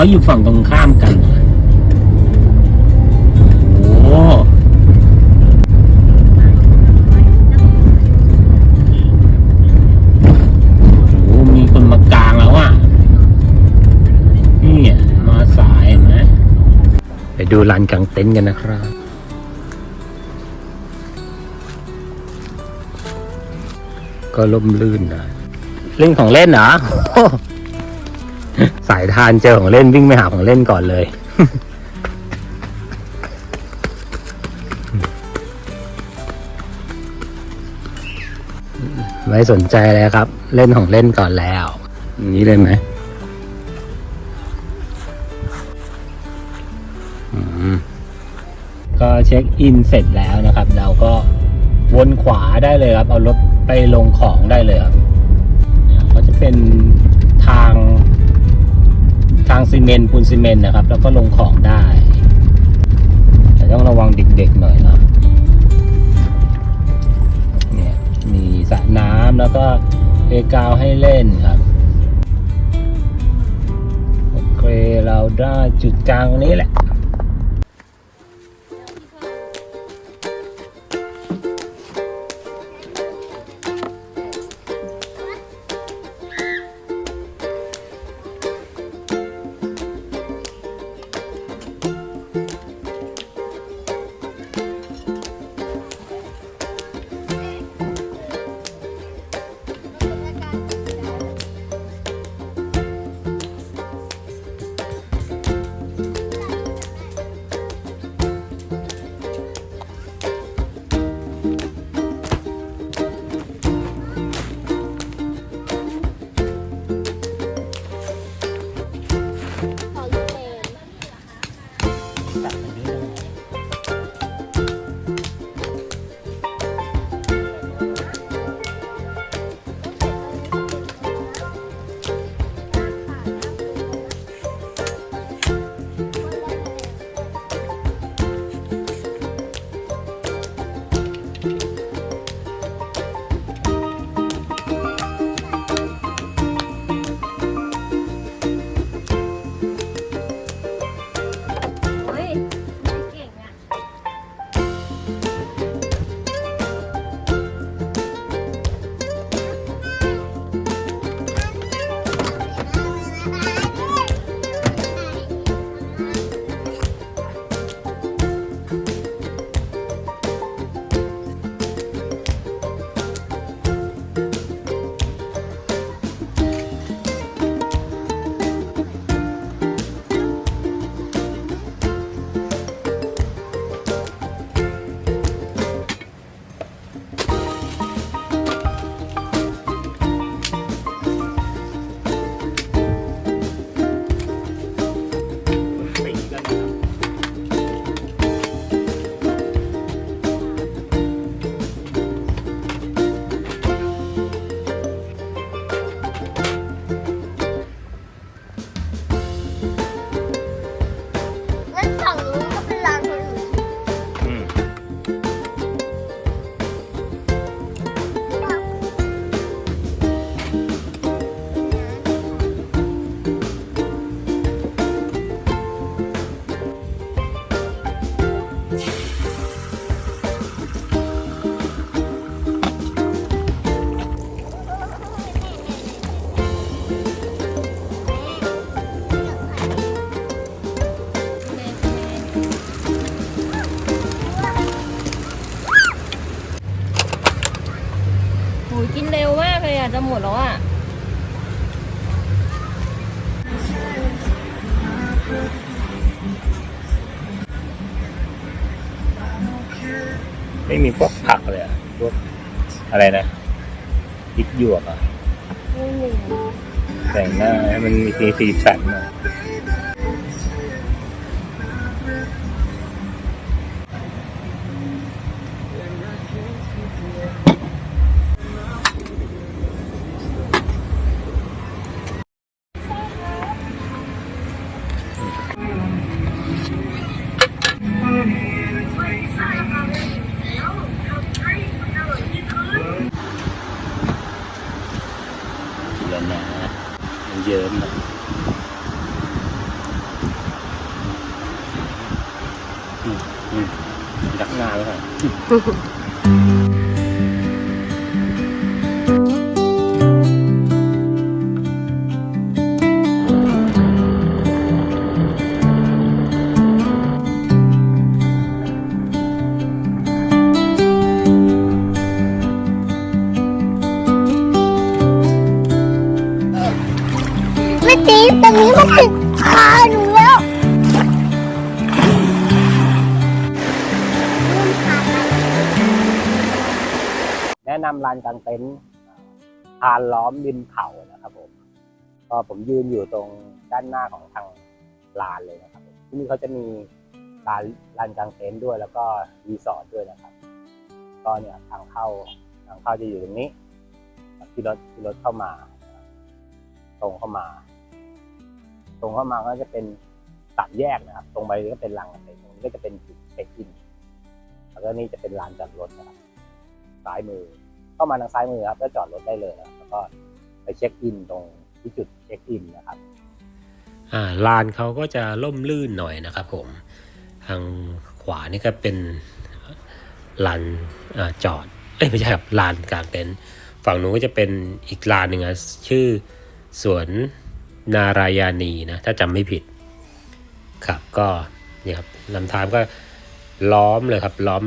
เขาอยู่ฝั่งตรงข้ามกัน โอ้โหมีคนมากลางแล้วอะ นี่มาสายนไหมไปดูลานกลางเต็นท์กันนะครับก็ล่มลื่นนะเล่นของเล่นเหรอ สายทานเจอของเล่นวิ่งไปหาของเล่นก่อนเลย ไม่สนใจเลยครับ เล่นของเล่นก่อนแล้วอย่างนี้เลยไหมอืมก็เช็คอินเสร็จแล้วนะครับ เราก็วนขวาได้เลยครับ เอารถไปลงของได้เลยครับเนี่ยก็จะเป็นทาง ทางซีเมนต์ปูนซีเมนต์นะครับ แล้วก็ลงของได้ แต่ต้องระวังเด็กๆหน่อยเนาะเนี่ยมีสระน้ำแล้วก็เอกาวให้เล่นครับโอเคเราได้จุดกลางตรงนี้แหละ โแต่งหน้าให้มันมีสีสันหน่อย ไม่ ทานล้อมริมเขานะครับผมก็ผมยืนอยู่ตรงด้านหน้าของทางลานเลยนะครับผมที่นี่เขาจะมีลานลานกางเต็นท์ด้วย แล้วก็รีสอร์ทด้วยนะครับ ก็เนี่ยทางเข้าทางเข้าจะอยู่ตรงนี้ที่รถที่รถเข้ามา ตรงเข้ามา ตรงเข้ามาก็จะเป็นสามแยกนะครับ ตรงไปก็เป็นหลานกางเต็นท์ตรงนี้ก็จะเป็นจุดเช็คอินแล้วก็นี่จะเป็นลานจอดรถนะครับซ้ายมือ เข้ามาทางซ้ายมือครับแล้วจอดรถได้เลยแล้วก็ไปเช็คอินตรงที่จุดเช็คอินนะครับอ่าลานเขาก็จะล่มลื่นหน่อยนะครับ ผม ทางขวานี่ก็เป็นลานอจอดเอ้ยไม่ใช่ครับลานกลางเต็นท์ฝั่งนู้นก็จะเป็นอีกลานหนึ่งอะชื่อสวนนารายานีนะถ้าจำไม่ผิด ครับก็เนี่ยครับลำธารก็ล้อมเลยครับล้อม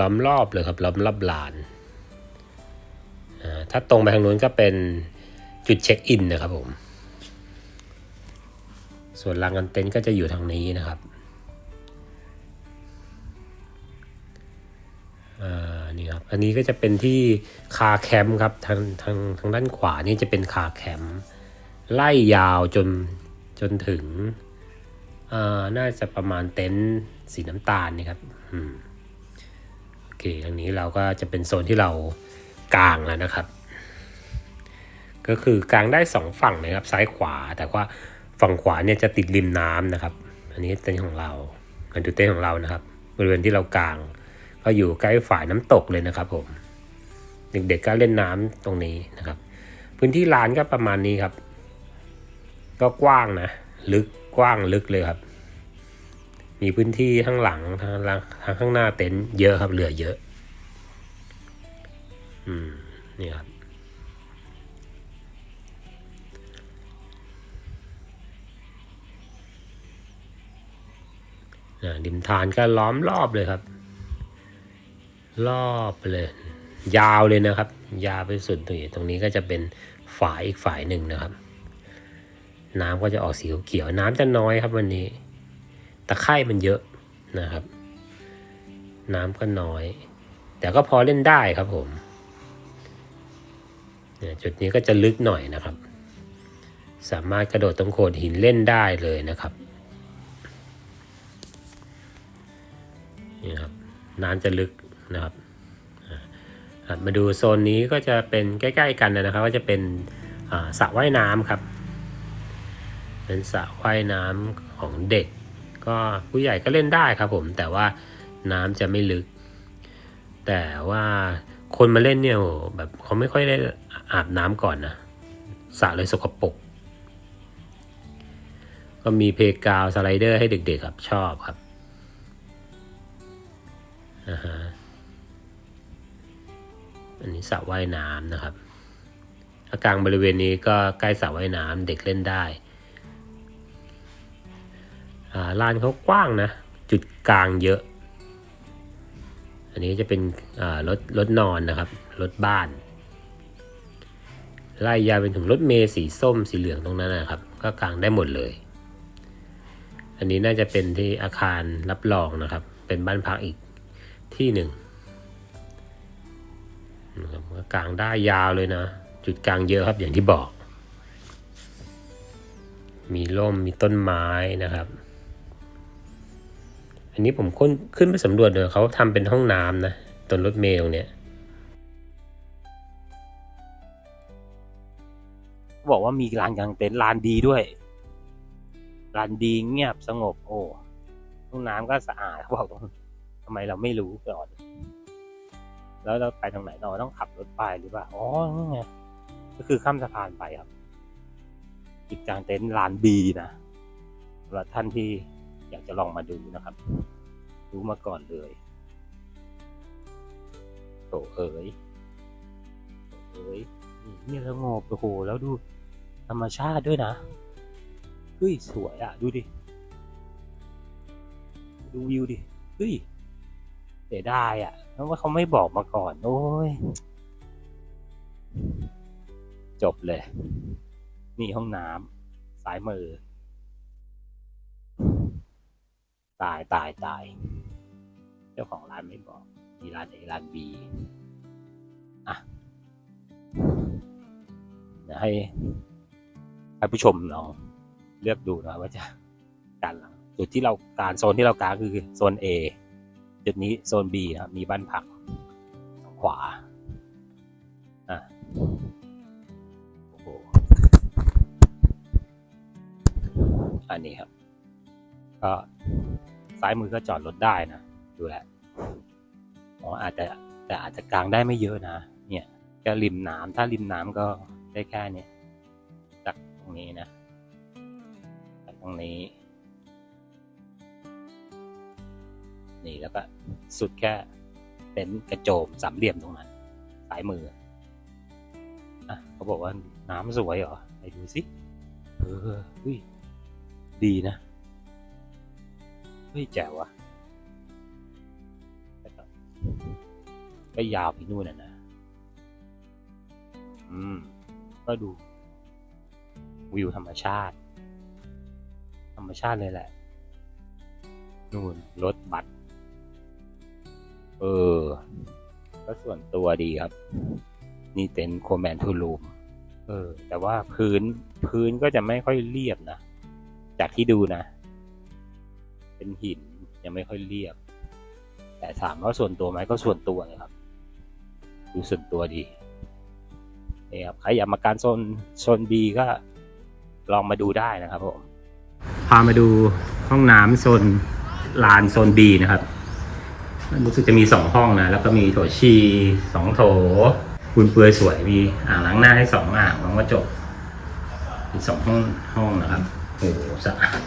ล้อมรอบเลยครับล้อมรอบลาน ถ้าตรงไปทางนู้นก็เป็นจุดเช็คอินนะครับผม ส่วนลานกันเต็นท์ก็จะอยู่ทางนี้นะครับอ่านี่ครับ อันนี้ก็จะเป็นที่คาแคมป์ครับ ทางทางทางด้านขวานี่จะเป็นคาแคมป์ไล่ยาวจนจนถึงอ่าน่าจะประมาณเต็นท์สีน้ำตาลนี่ครับ โอเคทางนี้เราก็จะเป็นโซนที่เรา กางแล้วนะครับ ก็คือกลางได้สองฝั่งนะครับซ้ายขวา แต่ว่าฝั่งขวาเนี่ยจะติดริมน้ำนะครับ อันนี้เต็นท์ของเราอันดูเต็นท์ของเรานะครับ บริเวณที่เรากาง ก็อยู่ใกล้ฝ่ายน้ำตกเลยนะครับผม เด็กๆก็เล่นน้ำตรงนี้นะครับ พื้นที่ลานก็ประมาณนี้ครับ ก็กว้างนะ ลึกกว้างลึกเลยครับ มีพื้นที่ข้างหลังทางข้างหน้าเต็นท์เยอะครับเหลือเยอะ อืมนี่ครับอ่าริมทานก็ล้อมรอบเลยครับ รอบไปเลย ยาวเลยนะครับ ยาวไปสุดตรงนี้ตรงนี้ก็จะเป็นฝายอีกฝายหนึ่งนะครับ น้ำก็จะออกสีเขียวน้ำจะน้อยครับวันนี้ตะไคร่มันเยอะนะครับ น้ำก็น้อย แต่ก็พอเล่นได้ครับผม จุดนี้ก็จะลึกหน่อยนะครับ สามารถกระโดดตรงโขดหินเล่นได้เลยนะครับนี่ครับน้ำจะลึกนะครับมาดูโซนนี้ก็จะเป็นใกล้ ๆ กันนะครับ ก็จะเป็นสระว่ายน้ำครับ เป็นสระว่ายน้ำของเด็ก ก็ผู้ใหญ่ก็เล่นได้ครับผม แต่ว่าน้ำจะไม่ลึก แต่ว่าคนมาเล่นเนี่ยแบบเขาไม่ค่อยได้ อาบน้ำก่อนนะสระเลยสกปรกก็มีเพกาวสไลเดอร์ให้เด็กๆครับชอบครับนะฮะอันนี้สระว่ายน้ำนะครับถ้ากลางบริเวณนี้ก็ใกล้สระว่ายน้ำเด็กเล่นได้ลานเขากว้างนะ จุดกลางเยอะ อันนี้จะเป็นรถรถนอนนะครับ รถบ้าน ไล่ยาวไปถึงรถเมล์สีส้มสีเหลืองตรงนั้นนะครับ ก็กางได้หมดเลย อันนี้น่าจะเป็นที่อาคารรับรองนะครับ เป็นบ้านพักอีกที่หนึ่งนะครับก็กางได้ยาวเลยนะ จุดกลางเยอะครับอย่างที่บอก มีร่มมีต้นไม้นะครับ อันนี้ผมขึ้นขึ้นไปสำรวจเลยเขาทำเป็นห้องน้ำนะต้นรถเมล์ตรงเนี้ย บอกว่ามีลานกลางเต็นท์ลานดีด้วยลานดีเงียบสงบ โอ้ห้องน้ำก็สะอาดเขาบอกตรงทำไมเราไม่รู้ก่อนแล้วเราไปทางไหนเราต้องขับรถไปหรือเปล่าอ๋อนี่ไงก็คือข้ามสะพานไปครับจุดกลางเต็นท์ลานบีนะสำหรับท่านที่อยากจะลองมาดูนะครับ รู้มาก่อนเลยโถเอ๋ยโถเอ๋ยนี่แล้วงบโอ้โหแล้วดู ธรรมชาติด้วยนะเฮ้ยสวยอะดูดิ ดูวิวดิเฮ้ยเสียดายอะเพราะว่าเขาไม่บอกมาก่อน โอ้ย จบเลย นี่ห้องน้ำซ้ายมือ ตายตายตาย เจ้าของร้านไม่บอก มีร้าน A ร้าน B อะให้ ให้ผู้ชมลองเลือกดูนะว่าจะการหลังจุดที่เราการโซนที่เราการคือโซน A จุดนี้โซน B นะครับมีบ้านพักขวาอะโอ้โหอันนี้ครับ ก็ซ้ายมือก็จอดรถได้นะ ดูแลอ๋ออาจจะแต่อาจจะกางได้ไม่เยอะนะ เนี่ยก็ริมน้ำถ้าริมน้ำก็ได้แค่เนี้ย ตรงนี้นะตรงนี้ นี่แล้วก็สุดแค่เต็นกระโจมสามเหลี่ยมตรงนั้นซ้ายมืออะเขาบอกว่าน้ำสวยเหรอไปดูสิเออเฮ้ยดีนะเฮ้ยแจ๋วอะแล้วก็ก็ยาวไปนู่นน่ะนะ อืม ก็ดู วิวธรรมชาติ ธรรมชาติเลยแหละ นู่นรถบัสเออ ก็ส่วนตัวดีครับ นี่เต็นโคแมนทูลูมเออ แต่ว่าพื้นพื้นก็จะไม่ค่อยเรียบนะ จากที่ดูนะ เป็นหินยังไม่ค่อยเรียบ แต่ถามว่าส่วนตัวไหมก็ส่วนตัวเลยครับ ดูส่วนตัวดีนี่ครับใครอยากมาการโซนโซนบีก็ ลองมาดูได้นะครับผมพามาดูห้องน้ำโซนลานโซนบีนะครับรู้สึกจะมีสองห้องนะ แล้วก็มีโถชีสองโถปูนเปือยสวยมีอ่างล้างหน้าให้สองอ่างวางกระจกมีสองห้องห้องนะครับโอ้โหสะอาด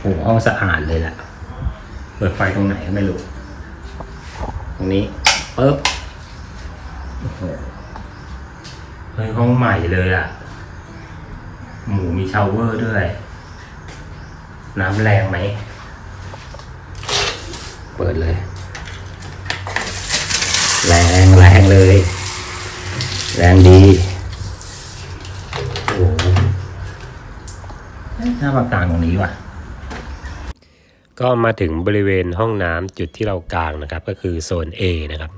โอ้ห้องสะอาดเลยแหละเปิดไฟตรงไหนก็ไม่รู้ ตรงนี้ปึ๊บโอ้โหเฮ้ยห้องใหม่เลยอะ หมูมีชาวเวอร์ด้วย น้ำแรงไหม เปิดเลย แรงแรงเลย แรงดี โอ้โหเอ๊ะน่ามากลางตรงนี้ว่ะก็มาถึงบริเวณห้องน้ำจุดที่เรากางนะครับ ก็คือโซน A นะครับ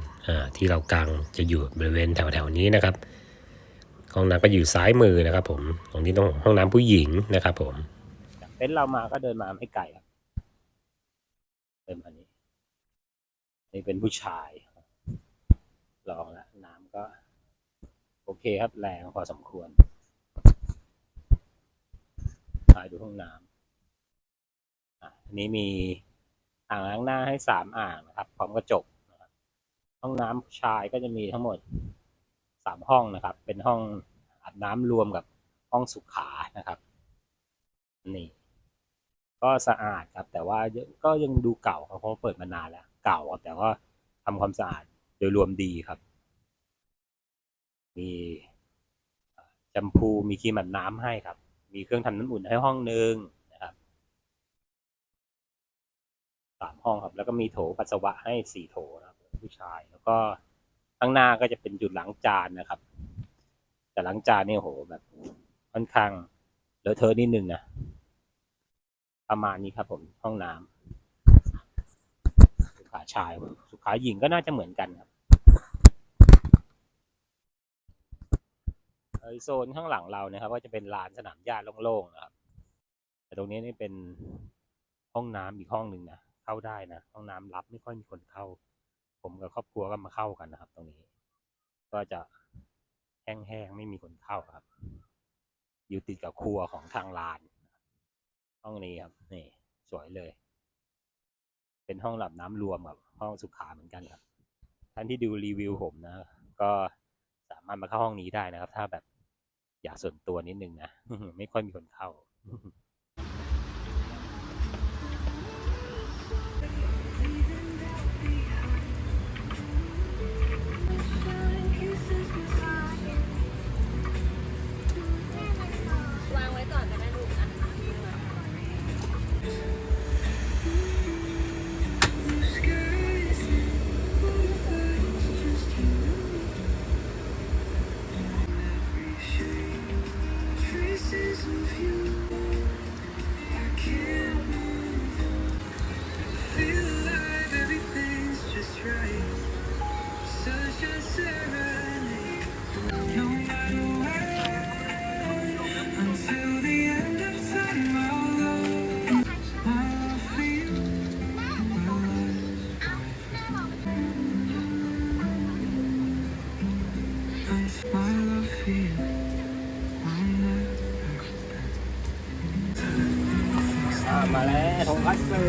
ที่เรากางจะอยู่บริเวณแถวๆนี้นะครับ ห้องน้ำก็อยู่ซ้ายมือนะครับ ผม ตรงนี้ต้องห้องน้ำผู้หญิงนะครับ ผมเต็นท์เรามาก็เดินมาไม่ไกลครับเดินมานี้นี่เป็นผู้ชาย ลองล้วน้ำก็ โอเคครับแรงพอสมควรถ่ายดูห้องน้ำอันนี้มีอ่างล้างหน้าให้สามอ่างนะครับ พร้อมกระจกห้องน้ำผู้ชายก็จะมีทั้งหมด สามห้องนะครับ เป็นห้องอาบน้ำรวมกับห้องสุขานะครับ นี่ ก็สะอาดครับ แต่ว่าก็ยังดูเก่าครับเพราะเปิดมานานแล้ว เก่าแต่ว่าทำความสะอาดโดยรวมดีครับ มีแชมพูมีครีมอาบน้ำให้ครับ มีเครื่องทำน้ำอุ่นให้ห้องนึงนะครับสามห้องครับ แล้วก็มีโถปัสสาวะให้สี่โถนะครับผู้ชายแล้วก็ ข้างหน้าก็จะเป็นจุดหล้างจานนะครับ แต่หล้างจานนี่โหแบบ ค่อนข้างเลอะเทอะนิดนึงนะประมาณนี้ครับ ผมห้องน้ำสุขาชายสุขาหญิงก็น่าจะเหมือนกันครับโซนข้างหลังเรานะครับ ก็จะเป็นลานสนามหญ้าโล่งๆนะครับ แต่ตรงนี้นี่เป็นห้องน้ำอีกห้องหนึ่งนะเข้าได้นะห้องน้ำรับไม่ค่อยมีคนเข้า ผมกับครอบครัวก็มาเข้ากันนะครับ ตรงนี้ ก็จะแห้งๆไม่มีคนเข้าครับ อยู่ติดกับครัวของทางลาน ห้องนี้ครับ นี่ สวยเลย เป็นห้องหลับน้ำรวมกับห้องสุขาเหมือนกันครับ ท่านที่ดูรีวิวผมนะ ก็สามารถมาเข้าห้องนี้ได้นะครับ ถ้าแบบอยากส่วนตัวนิดนึงนะ ไม่ค่อยมีคนเข้า มาแล้วทงคัตสึ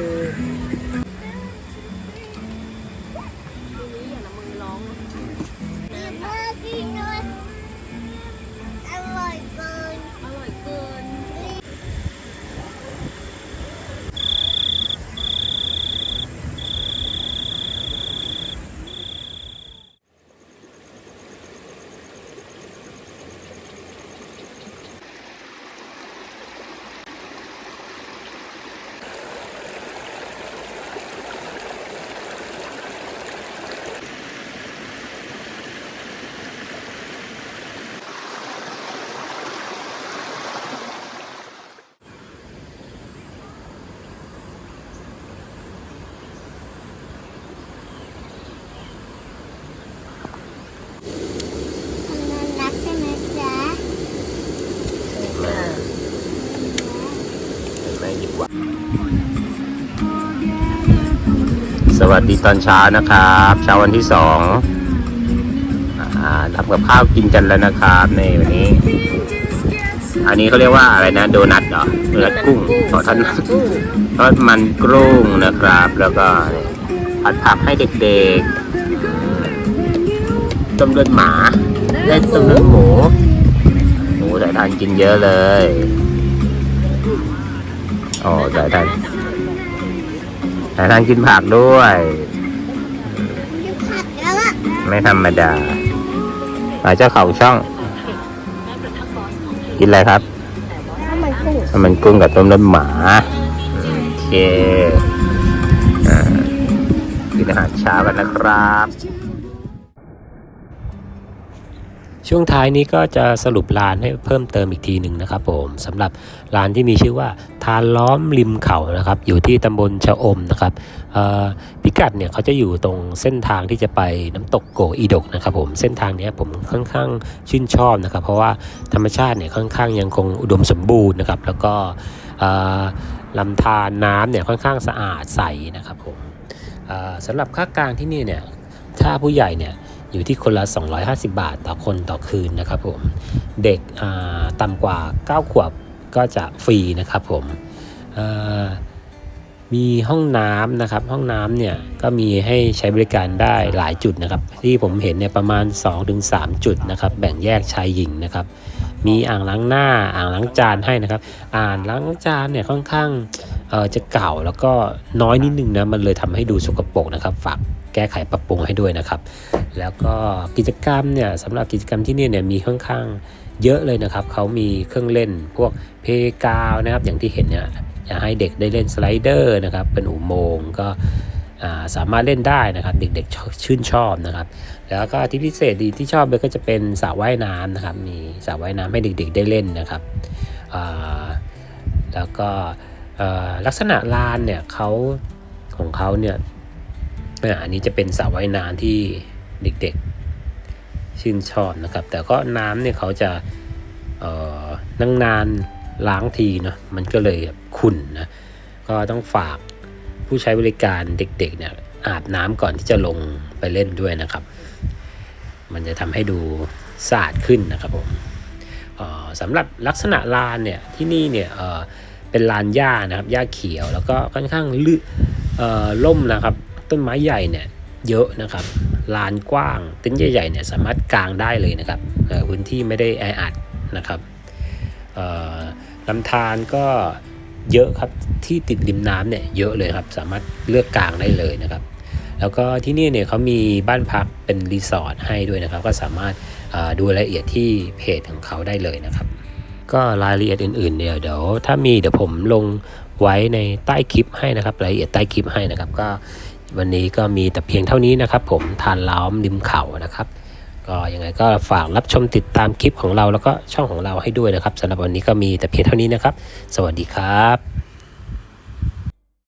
วัสดีตอนเช้านะครับเช้าวันที่สองทำกับข้าวกินกันแล้วนะครับในวันนี้ อันนี้เขาเรียกว่าอะไรนะโดนัทเหรอโดนัทกุ้งขอท่านกุ้งทอดมันกรุ้งนะครับ แล้วก็ผัดผักให้เด็กๆต้มเลือดหมาได้ต้มเลือดหมูหมูสายทานกินเยอะเลยโอ้สายทาน สายทานกินผักด้วยจะผัดแล้วอะไม่ธรรมดามาเจ้าของช่อง กินอะไรครับข้าวมันกุ้งน้ำมันกุ้งกับต้มเลือดหมาโอเคอ่ากินอาหารเช้ากันนะครับ ช่วงท้ายนี้ก็จะสรุปร้านให้เพิ่มเติมอีกทีหนึ่งนะครับผมสำหรับร้านที่มีชื่อว่าทานล้อมริมเขานะครับ อยู่ที่ตำบลชะอมนะครับพิกัดเนี่ยเขาจะอยู่ตรงเส้นทางที่จะไปน้ำตกโกอีดกนะครับผมเส้นทางนี้ผมค่อนข้างชื่นชอบนะครับ เพราะว่าธรรมชาติเนี่ยค่อนข้างยังคงอุดมสมบูรณ์นะครับ แล้วก็ลำธารน้ำเนี่ยค่อนข้างสะอาดใสนะครับผมสำหรับค่ากลางที่นี่เนี่ยถ้าผู้ใหญ่เนี่ย อยู่ที่คนละ 250 บาทต่อคนต่อคืนนะครับผมเด็กต่ำกว่า 9 ขวบก็จะฟรีนะครับผมมีห้องน้ำนะครับห้องน้ำเนี่ยก็มีให้ใช้บริการได้หลายจุดนะครับ ที่ผมเห็นเนี่ยประมาณ 2-3 จุดนะครับแบ่งแยกชายหญิงนะครับ มีอ่างล้างหน้าอ่างล้างจานให้นะครับ อ่างล้างจานเนี่ยค่อนข้างจะเก่าแล้วก็น้อยนิดนึงนะมันเลยทำให้ดูสกปรกนะครับฝาก แก้ไขปรับปรุงให้ด้วยนะครับ แล้วก็กิจกรรมเนี่ยสำหรับกิจกรรมที่นี่เนี่ยมีค่อนข้างเยอะเลยนะครับเขามีเครื่องเล่นพวกเพกาวนะครับอย่างที่เห็นเนี่ยอยากให้เด็กได้เล่นสไลเดอร์นะครับเป็นอุโมงค์ก็สามารถเล่นได้นะครับเด็กๆชื่นชอบนะครับ แล้วก็ที่พิเศษดีที่ชอบเลยก็จะเป็นสระว่ายน้ำนะครับมีสระว่ายน้ำให้เด็กๆได้เล่นนะครับแล้วก็ลักษณะลานเนี่ยเขาของเขาเนี่ย อันนี้จะเป็นสระว่ายน้ำที่เด็กๆ ชื่นชอบนะครับ แต่ก็น้ำเนี่ยเขาจะนั่งนานล้างทีเนาะมันก็เลยขุ่นนะก็ต้องฝากผู้ใช้บริการเด็กๆเนี่ยอาบน้ำก่อนที่จะลงไปเล่นด้วยนะครับ มันจะทำให้ดูสะอาดขึ้นนะครับผมสำหรับลักษณะลานเนี่ยที่นี่เนี่ยเเป็นลานหญ้านะครับหญ้าเขียวแล้วก็ค่อนข้างลื่นล่มนะครับ ต้นไม้ใหญ่เนี่ยเยอะนะครับลานกว้างเต็นท์ใหญ่ๆเนี่ยสามารถกางได้เลยนะครับเอ่อพื้นที่ไม่ได้แออัดนะครับลำธารก็เยอะครับที่ติดริมน้ำเนี่ยเยอะเลยครับสามารถเลือกกางได้เลยนะครับแล้วก็ที่นี่เนี่ยเขามีบ้านพักเป็นรีสอร์ทให้ด้วยนะครับ ก็สามารถดูรายละเอียดที่เพจของเขาได้เลยนะครับ ก็รายละเอียดอื่นๆเนี่ยเดี๋ยวถ้ามีเดี๋ยวผมลงไว้ในใต้คลิปให้นะครับรายละเอียดใต้คลิปให้นะครับ ก็ วันนี้ก็มีแต่เพียงเท่านี้นะครับ ผมทานล้อมริมเขานะครับ ก็ยังไงก็ฝากรับชมติดตามคลิปของเราแล้วก็ช่องของเราให้ด้วยนะครับสำหรับวันนี้ก็มีแต่เพียงเท่านี้นะครับ สวัสดีครับ